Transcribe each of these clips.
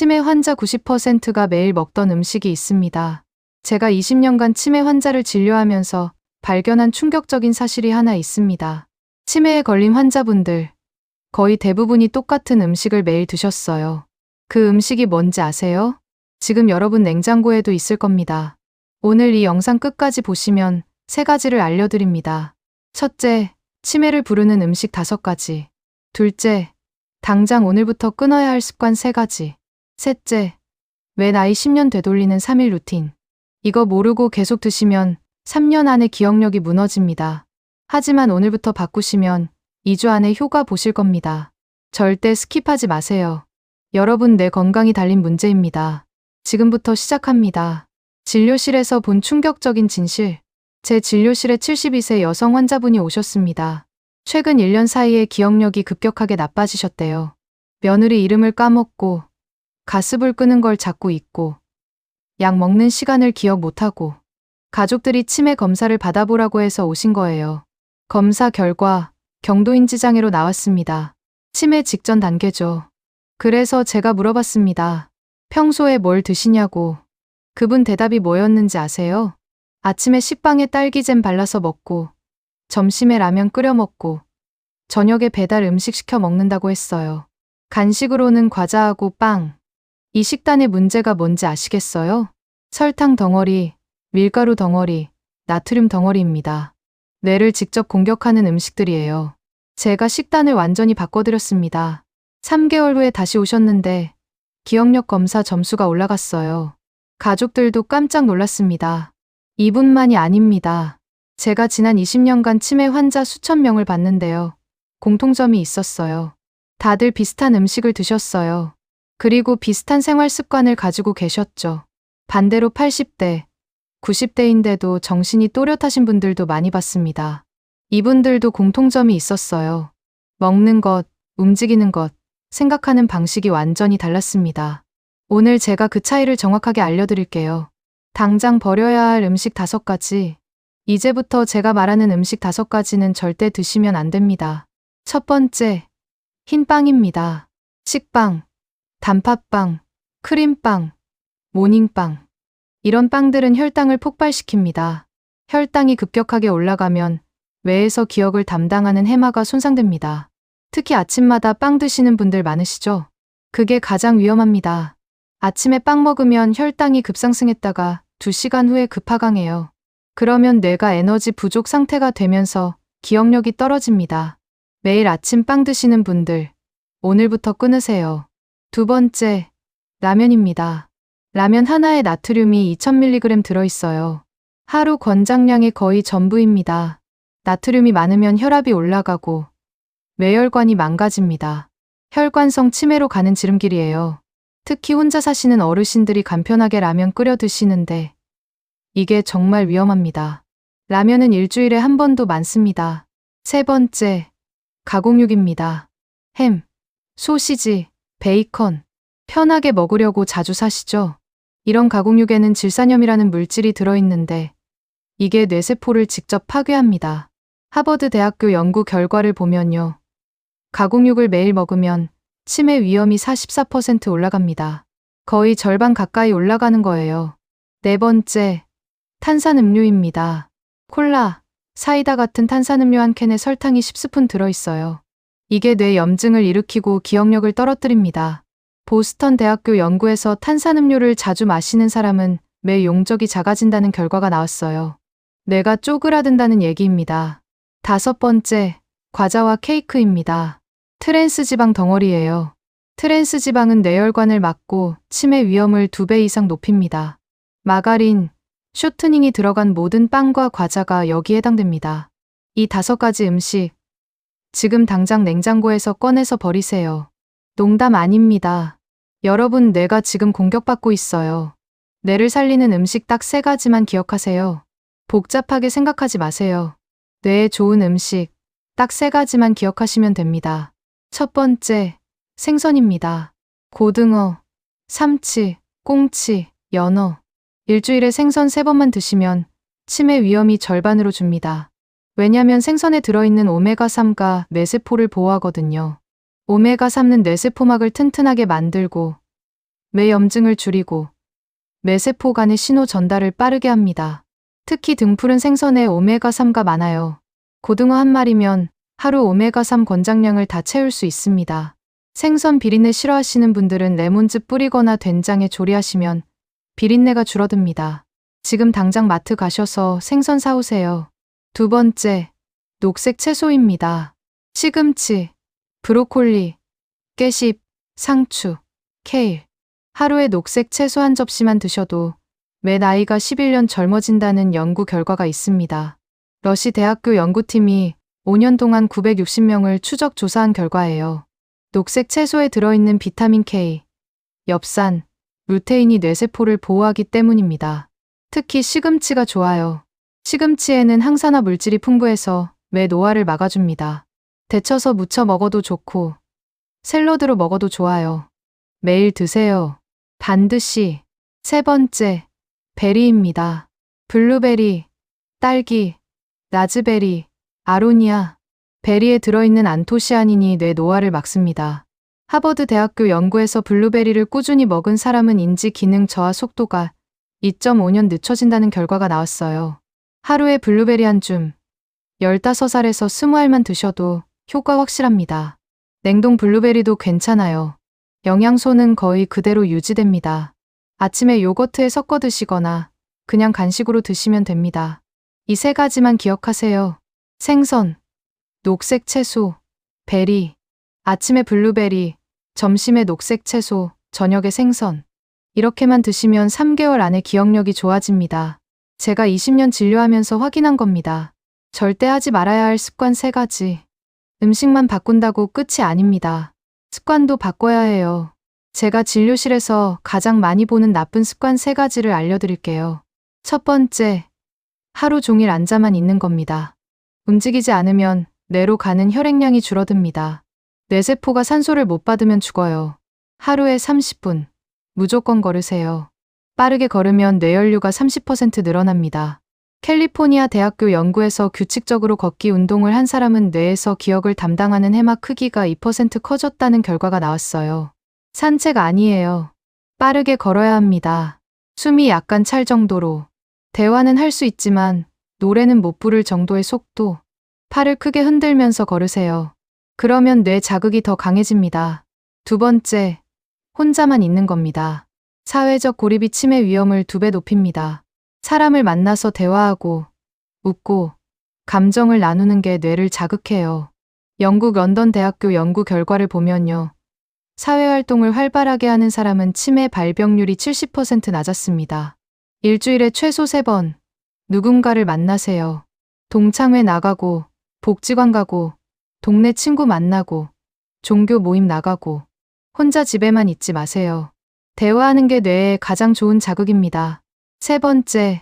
치매 환자 90%가 매일 먹던 음식이 있습니다. 제가 20년간 치매 환자를 진료하면서 발견한 충격적인 사실이 하나 있습니다. 치매에 걸린 환자분들, 거의 대부분이 똑같은 음식을 매일 드셨어요. 그 음식이 뭔지 아세요? 지금 여러분 냉장고에도 있을 겁니다. 오늘 이 영상 끝까지 보시면 세 가지를 알려드립니다. 첫째, 치매를 부르는 음식 다섯 가지. 둘째, 당장 오늘부터 끊어야 할 습관 세 가지. 셋째, 왜 나이 10년 되돌리는 3일 루틴. 이거 모르고 계속 드시면 3년 안에 기억력이 무너집니다. 하지만 오늘부터 바꾸시면 2주 안에 효과 보실 겁니다. 절대 스킵하지 마세요. 여러분 내 건강이 달린 문제입니다. 지금부터 시작합니다. 진료실에서 본 충격적인 진실. 제 진료실에 72세 여성 환자분이 오셨습니다. 최근 1년 사이에 기억력이 급격하게 나빠지셨대요. 며느리 이름을 까먹고 가스불 끄는 걸 자꾸 잊고 약 먹는 시간을 기억 못하고 가족들이 치매 검사를 받아보라고 해서 오신 거예요. 검사 결과 경도인지 장애로 나왔습니다. 치매 직전 단계죠. 그래서 제가 물어봤습니다. 평소에 뭘 드시냐고. 그분 대답이 뭐였는지 아세요? 아침에 식빵에 딸기잼 발라서 먹고, 점심에 라면 끓여 먹고, 저녁에 배달 음식 시켜 먹는다고 했어요. 간식으로는 과자하고 빵. 이 식단의 문제가 뭔지 아시겠어요? 설탕 덩어리, 밀가루 덩어리, 나트륨 덩어리입니다. 뇌를 직접 공격하는 음식들이에요. 제가 식단을 완전히 바꿔드렸습니다. 3개월 후에 다시 오셨는데 기억력 검사 점수가 올라갔어요. 가족들도 깜짝 놀랐습니다. 이분만이 아닙니다. 제가 지난 20년간 치매 환자 수천 명을 봤는데요. 공통점이 있었어요. 다들 비슷한 음식을 드셨어요. 그리고 비슷한 생활 습관을 가지고 계셨죠. 반대로 80대, 90대인데도 정신이 또렷하신 분들도 많이 봤습니다. 이분들도 공통점이 있었어요. 먹는 것, 움직이는 것, 생각하는 방식이 완전히 달랐습니다. 오늘 제가 그 차이를 정확하게 알려드릴게요. 당장 버려야 할 음식 다섯 가지. 이제부터 제가 말하는 음식 다섯 가지는 절대 드시면 안 됩니다. 첫 번째, 흰빵입니다. 식빵, 단팥빵, 크림빵, 모닝빵. 이런 빵들은 혈당을 폭발시킵니다. 혈당이 급격하게 올라가면 뇌에서 기억을 담당하는 해마가 손상됩니다. 특히 아침마다 빵 드시는 분들 많으시죠? 그게 가장 위험합니다. 아침에 빵 먹으면 혈당이 급상승했다가 2시간 후에 급하강해요. 그러면 뇌가 에너지 부족 상태가 되면서 기억력이 떨어집니다. 매일 아침 빵 드시는 분들, 오늘부터 끊으세요. 두 번째, 라면입니다. 라면 하나에 나트륨이 2000mg 들어있어요. 하루 권장량의 거의 전부입니다. 나트륨이 많으면 혈압이 올라가고 뇌혈관이 망가집니다. 혈관성 치매로 가는 지름길이에요. 특히 혼자 사시는 어르신들이 간편하게 라면 끓여 드시는데 이게 정말 위험합니다. 라면은 일주일에 한 번도 많습니다. 세 번째, 가공육입니다. 햄, 소시지, 베이컨. 편하게 먹으려고 자주 사시죠? 이런 가공육에는 질산염이라는 물질이 들어있는데 이게 뇌세포를 직접 파괴합니다. 하버드 대학교 연구 결과를 보면요. 가공육을 매일 먹으면 치매 위험이 44% 올라갑니다. 거의 절반 가까이 올라가는 거예요. 네 번째, 탄산음료입니다. 콜라, 사이다 같은 탄산음료 한 캔에 설탕이 10스푼 들어있어요. 이게 뇌 염증을 일으키고 기억력을 떨어뜨립니다. 보스턴 대학교 연구에서 탄산음료를 자주 마시는 사람은 뇌 용적이 작아진다는 결과가 나왔어요. 뇌가 쪼그라든다는 얘기입니다. 다섯 번째, 과자와 케이크입니다. 트랜스 지방 덩어리예요. 트랜스 지방은 뇌혈관을 막고 치매 위험을 두 배 이상 높입니다. 마가린, 쇼트닝이 들어간 모든 빵과 과자가 여기 해당됩니다. 이 다섯 가지 음식, 지금 당장 냉장고에서 꺼내서 버리세요. 농담 아닙니다. 여러분, 뇌가 지금 공격받고 있어요. 뇌를 살리는 음식 딱 세 가지만 기억하세요. 복잡하게 생각하지 마세요. 뇌에 좋은 음식 딱 세 가지만 기억하시면 됩니다. 첫 번째, 생선입니다. 고등어, 삼치, 꽁치, 연어. 일주일에 생선 세 번만 드시면 치매 위험이 절반으로 줍니다. 왜냐면 생선에 들어있는 오메가3가 뇌세포를 보호하거든요. 오메가3는 뇌세포막을 튼튼하게 만들고 뇌 염증을 줄이고 뇌세포 간의 신호 전달을 빠르게 합니다. 특히 등푸른 생선에 오메가3가 많아요. 고등어 한 마리면 하루 오메가3 권장량을 다 채울 수 있습니다. 생선 비린내 싫어하시는 분들은 레몬즙 뿌리거나 된장에 조리하시면 비린내가 줄어듭니다. 지금 당장 마트 가셔서 생선 사오세요. 두 번째, 녹색 채소입니다. 시금치, 브로콜리, 깨십, 상추, 케일. 하루에 녹색 채소 한 접시만 드셔도 매 나이가 11년 젊어진다는 연구 결과가 있습니다. 러시 대학교 연구팀이 5년 동안 960명을 추적 조사한 결과예요. 녹색 채소에 들어있는 비타민 K, 엽산, 루테인이 뇌세포를 보호하기 때문입니다. 특히 시금치가 좋아요. 시금치에는 항산화 물질이 풍부해서 뇌 노화를 막아줍니다. 데쳐서 무쳐 먹어도 좋고 샐러드로 먹어도 좋아요. 매일 드세요. 반드시. 세 번째, 베리입니다. 블루베리, 딸기, 라즈베리, 아로니아, 베리에 들어있는 안토시아닌이 뇌 노화를 막습니다. 하버드 대학교 연구에서 블루베리를 꾸준히 먹은 사람은 인지 기능 저하 속도가 2.5년 늦춰진다는 결과가 나왔어요. 하루에 블루베리 한 줌, 15알에서 20알만 드셔도 효과 확실합니다. 냉동 블루베리도 괜찮아요. 영양소는 거의 그대로 유지됩니다. 아침에 요거트에 섞어 드시거나 그냥 간식으로 드시면 됩니다. 이 세 가지만 기억하세요. 생선, 녹색 채소, 베리, 아침에 블루베리, 점심에 녹색 채소, 저녁에 생선. 이렇게만 드시면 3개월 안에 기억력이 좋아집니다. 제가 20년 진료하면서 확인한 겁니다. 절대 하지 말아야 할 습관 3가지. 음식만 바꾼다고 끝이 아닙니다. 습관도 바꿔야 해요. 제가 진료실에서 가장 많이 보는 나쁜 습관 3가지를 알려드릴게요. 첫 번째, 하루 종일 앉아만 있는 겁니다. 움직이지 않으면 뇌로 가는 혈액량이 줄어듭니다. 뇌세포가 산소를 못 받으면 죽어요. 하루에 30분, 무조건 걸으세요. 빠르게 걸으면 뇌연류가 30% 늘어납니다. 캘리포니아 대학교 연구에서 규칙적으로 걷기 운동을 한 사람은 뇌에서 기억을 담당하는 해막 크기가 2% 커졌다는 결과가 나왔어요. 산책 아니에요. 빠르게 걸어야 합니다. 숨이 약간 찰 정도로. 대화는 할 수 있지만 노래는 못 부를 정도의 속도. 팔을 크게 흔들면서 걸으세요. 그러면 뇌 자극이 더 강해집니다. 두 번째, 혼자만 있는 겁니다. 사회적 고립이 치매 위험을 두 배 높입니다. 사람을 만나서 대화하고, 웃고, 감정을 나누는 게 뇌를 자극해요. 영국 런던 대학교 연구 결과를 보면요. 사회활동을 활발하게 하는 사람은 치매 발병률이 70% 낮았습니다. 일주일에 최소 3번, 누군가를 만나세요. 동창회 나가고, 복지관 가고, 동네 친구 만나고, 종교 모임 나가고, 혼자 집에만 있지 마세요. 대화하는 게 뇌에 가장 좋은 자극입니다. 세 번째,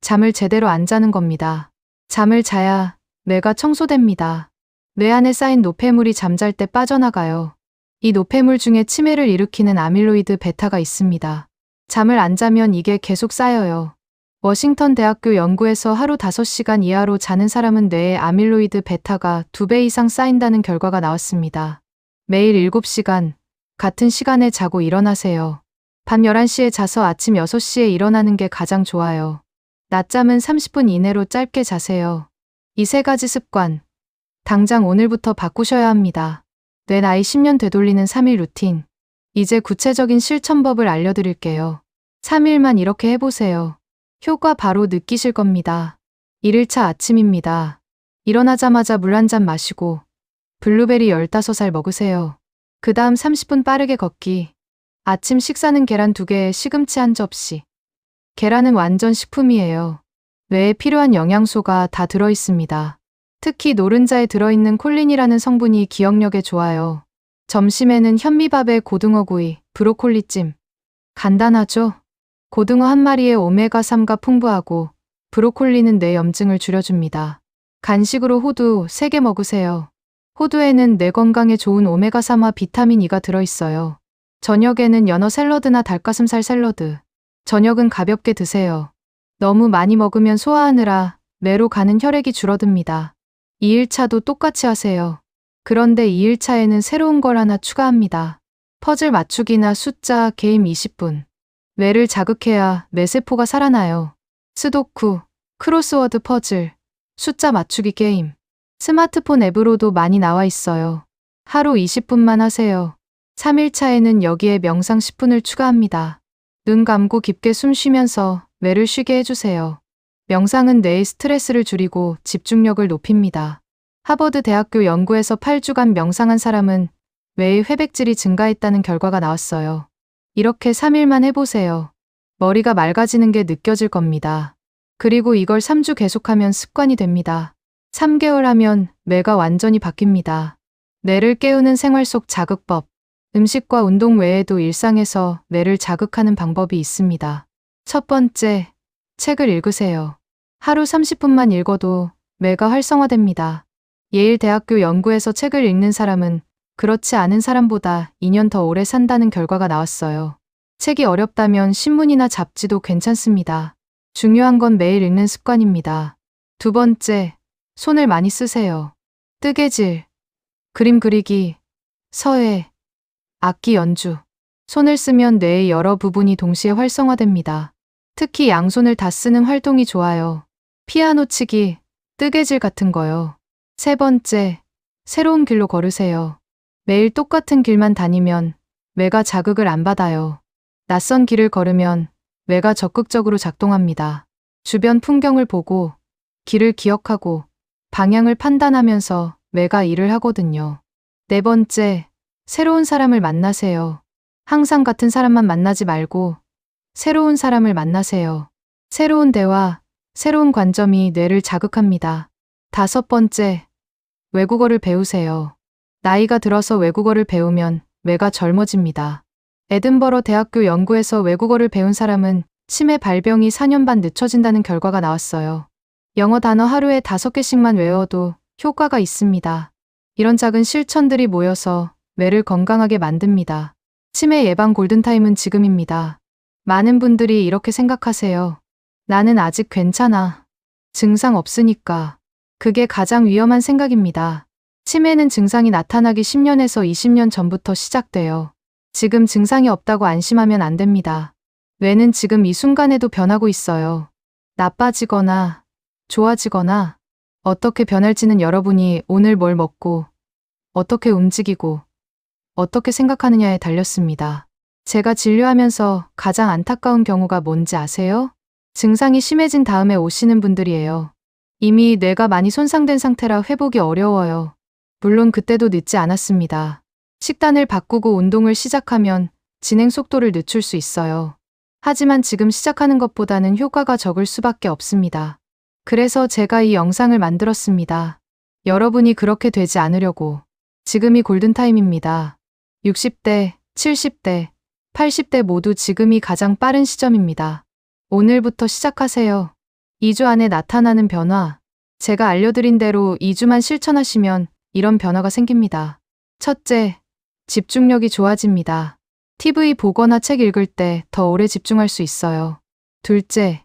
잠을 제대로 안 자는 겁니다. 잠을 자야 뇌가 청소됩니다. 뇌 안에 쌓인 노폐물이 잠잘 때 빠져나가요. 이 노폐물 중에 치매를 일으키는 아밀로이드 베타가 있습니다. 잠을 안 자면 이게 계속 쌓여요. 워싱턴 대학교 연구에서 하루 5시간 이하로 자는 사람은 뇌에 아밀로이드 베타가 2배 이상 쌓인다는 결과가 나왔습니다. 매일 7시간, 같은 시간에 자고 일어나세요. 밤 11시에 자서 아침 6시에 일어나는 게 가장 좋아요. 낮잠은 30분 이내로 짧게 자세요. 이 세 가지 습관. 당장 오늘부터 바꾸셔야 합니다. 뇌 나이 10년 되돌리는 3일 루틴. 이제 구체적인 실천법을 알려드릴게요. 3일만 이렇게 해보세요. 효과 바로 느끼실 겁니다. 1일차 아침입니다. 일어나자마자 물 한 잔 마시고 블루베리 15살 먹으세요. 그 다음 30분 빠르게 걷기. 아침 식사는 계란 2개에 시금치 한 접시. 계란은 완전 식품이에요. 뇌에 필요한 영양소가 다 들어있습니다. 특히 노른자에 들어있는 콜린이라는 성분이 기억력에 좋아요. 점심에는 현미밥에 고등어 구이, 브로콜리찜. 간단하죠? 고등어 한 마리에 오메가3가 풍부하고 브로콜리는 뇌 염증을 줄여줍니다. 간식으로 호두 3개 먹으세요. 호두에는 뇌 건강에 좋은 오메가3와 비타민 E가 들어있어요. 저녁에는 연어 샐러드나 닭가슴살 샐러드. 저녁은 가볍게 드세요. 너무 많이 먹으면 소화하느라 뇌로 가는 혈액이 줄어듭니다. 2일차도 똑같이 하세요. 그런데 2일차에는 새로운 걸 하나 추가합니다. 퍼즐 맞추기나 숫자 게임 20분. 뇌를 자극해야 뇌세포가 살아나요. 스도쿠, 크로스워드 퍼즐, 숫자 맞추기 게임. 스마트폰 앱으로도 많이 나와 있어요. 하루 20분만 하세요. 3일차에는 여기에 명상 10분을 추가합니다. 눈 감고 깊게 숨 쉬면서 뇌를 쉬게 해주세요. 명상은 뇌의 스트레스를 줄이고 집중력을 높입니다. 하버드 대학교 연구에서 8주간 명상한 사람은 뇌의 회백질이 증가했다는 결과가 나왔어요. 이렇게 3일만 해보세요. 머리가 맑아지는 게 느껴질 겁니다. 그리고 이걸 3주 계속하면 습관이 됩니다. 3개월 하면 뇌가 완전히 바뀝니다. 뇌를 깨우는 생활 속 자극법. 음식과 운동 외에도 일상에서 뇌를 자극하는 방법이 있습니다. 첫 번째, 책을 읽으세요. 하루 30분만 읽어도 뇌가 활성화됩니다. 예일 대학교 연구에서 책을 읽는 사람은 그렇지 않은 사람보다 2년 더 오래 산다는 결과가 나왔어요. 책이 어렵다면 신문이나 잡지도 괜찮습니다. 중요한 건 매일 읽는 습관입니다. 두 번째, 손을 많이 쓰세요. 뜨개질, 그림 그리기, 서예, 악기 연주. 손을 쓰면 뇌의 여러 부분이 동시에 활성화됩니다. 특히 양손을 다 쓰는 활동이 좋아요. 피아노 치기, 뜨개질 같은 거요. 세 번째, 새로운 길로 걸으세요. 매일 똑같은 길만 다니면 뇌가 자극을 안 받아요. 낯선 길을 걸으면 뇌가 적극적으로 작동합니다. 주변 풍경을 보고 길을 기억하고 방향을 판단하면서 뇌가 일을 하거든요. 네 번째, 새로운 사람을 만나세요. 항상 같은 사람만 만나지 말고 새로운 사람을 만나세요. 새로운 대화, 새로운 관점이 뇌를 자극합니다. 다섯 번째, 외국어를 배우세요. 나이가 들어서 외국어를 배우면 뇌가 젊어집니다. 에든버러 대학교 연구에서 외국어를 배운 사람은 치매 발병이 4년 반 늦춰진다는 결과가 나왔어요. 영어 단어 하루에 5개씩만 외워도 효과가 있습니다. 이런 작은 실천들이 모여서 뇌를 건강하게 만듭니다. 치매 예방 골든타임은 지금입니다. 많은 분들이 이렇게 생각하세요. 나는 아직 괜찮아. 증상 없으니까. 그게 가장 위험한 생각입니다. 치매는 증상이 나타나기 10년에서 20년 전부터 시작돼요. 지금 증상이 없다고 안심하면 안 됩니다. 뇌는 지금 이 순간에도 변하고 있어요. 나빠지거나 좋아지거나 어떻게 변할지는 여러분이 오늘 뭘 먹고 어떻게 움직이고 어떻게 생각하느냐에 달렸습니다. 제가 진료하면서 가장 안타까운 경우가 뭔지 아세요? 증상이 심해진 다음에 오시는 분들이에요. 이미 뇌가 많이 손상된 상태라 회복이 어려워요. 물론 그때도 늦지 않았습니다. 식단을 바꾸고 운동을 시작하면 진행 속도를 늦출 수 있어요. 하지만 지금 시작하는 것보다는 효과가 적을 수밖에 없습니다. 그래서 제가 이 영상을 만들었습니다. 여러분이 그렇게 되지 않으려고. 지금이 골든타임입니다. 60대, 70대, 80대 모두 지금이 가장 빠른 시점입니다. 오늘부터 시작하세요. 2주 안에 나타나는 변화. 제가 알려드린 대로 2주만 실천하시면 이런 변화가 생깁니다. 첫째, 집중력이 좋아집니다. TV 보거나 책 읽을 때 더 오래 집중할 수 있어요. 둘째,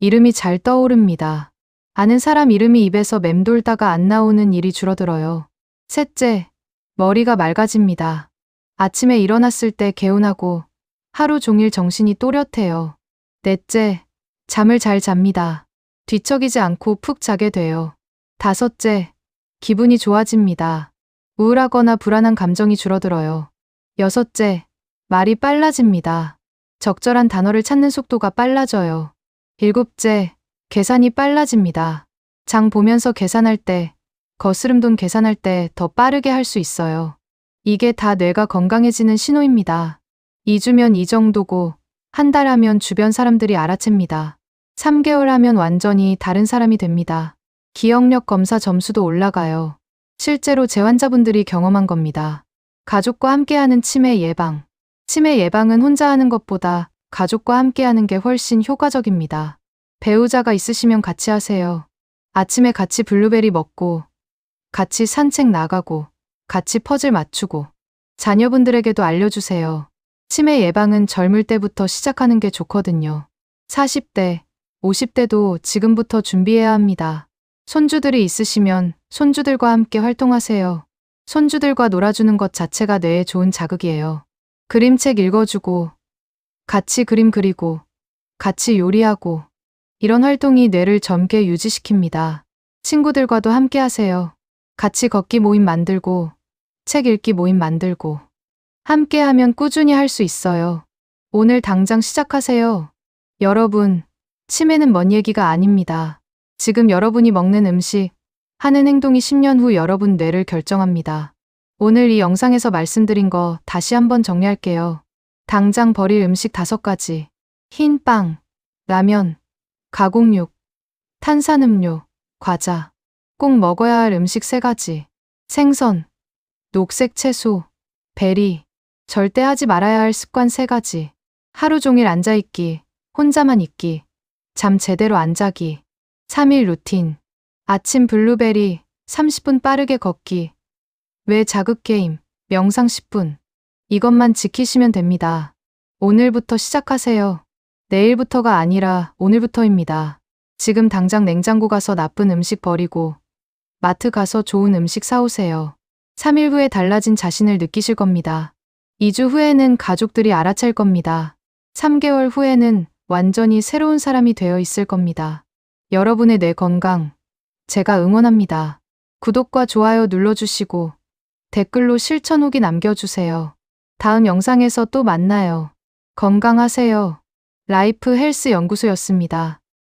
이름이 잘 떠오릅니다. 아는 사람 이름이 입에서 맴돌다가 안 나오는 일이 줄어들어요. 셋째, 머리가 맑아집니다. 아침에 일어났을 때 개운하고 하루 종일 정신이 또렷해요. 넷째, 잠을 잘 잡니다. 뒤척이지 않고 푹 자게 돼요. 다섯째, 기분이 좋아집니다. 우울하거나 불안한 감정이 줄어들어요. 여섯째, 말이 빨라집니다. 적절한 단어를 찾는 속도가 빨라져요. 일곱째, 계산이 빨라집니다. 장 보면서 계산할 때, 거스름 돈 계산할 때 더 빠르게 할 수 있어요. 이게 다 뇌가 건강해지는 신호입니다. 2주면 이 정도고, 한 달 하면 주변 사람들이 알아챕니다. 3개월 하면 완전히 다른 사람이 됩니다. 기억력 검사 점수도 올라가요. 실제로 제 환자분들이 경험한 겁니다. 가족과 함께하는 치매 예방. 치매 예방은 혼자 하는 것보다 가족과 함께하는 게 훨씬 효과적입니다. 배우자가 있으시면 같이 하세요. 아침에 같이 블루베리 먹고, 같이 산책 나가고, 같이 퍼즐 맞추고, 자녀분들에게도 알려주세요. 치매 예방은 젊을 때부터 시작하는 게 좋거든요. 40대, 50대도 지금부터 준비해야 합니다. 손주들이 있으시면 손주들과 함께 활동하세요. 손주들과 놀아주는 것 자체가 뇌에 좋은 자극이에요. 그림책 읽어주고, 같이 그림 그리고, 같이 요리하고, 이런 활동이 뇌를 젊게 유지시킵니다. 친구들과도 함께 하세요. 같이 걷기 모임 만들고, 책 읽기 모임 만들고, 함께 하면 꾸준히 할 수 있어요. 오늘 당장 시작하세요. 여러분, 치매는 먼 얘기가 아닙니다. 지금 여러분이 먹는 음식, 하는 행동이 10년 후 여러분 뇌를 결정합니다. 오늘 이 영상에서 말씀드린 거 다시 한번 정리할게요. 당장 버릴 음식 다섯 가지. 흰 빵, 라면, 가공육, 탄산음료, 과자. 꼭 먹어야 할 음식 세 가지. 생선, 녹색 채소, 베리. 절대 하지 말아야 할 습관 세 가지. 하루 종일 앉아있기, 혼자만 있기, 잠 제대로 안 자기. 3일 루틴. 아침 블루베리, 30분 빠르게 걷기. 외 자극 게임, 명상 10분. 이것만 지키시면 됩니다. 오늘부터 시작하세요. 내일부터가 아니라 오늘부터입니다. 지금 당장 냉장고 가서 나쁜 음식 버리고 마트 가서 좋은 음식 사오세요. 3일 후에 달라진 자신을 느끼실 겁니다. 2주 후에는 가족들이 알아챌 겁니다. 3개월 후에는 완전히 새로운 사람이 되어 있을 겁니다. 여러분의 뇌 건강, 제가 응원합니다. 구독과 좋아요 눌러주시고 댓글로 실천 후기 남겨주세요. 다음 영상에서 또 만나요. 건강하세요. 라이프 헬스 연구소였습니다.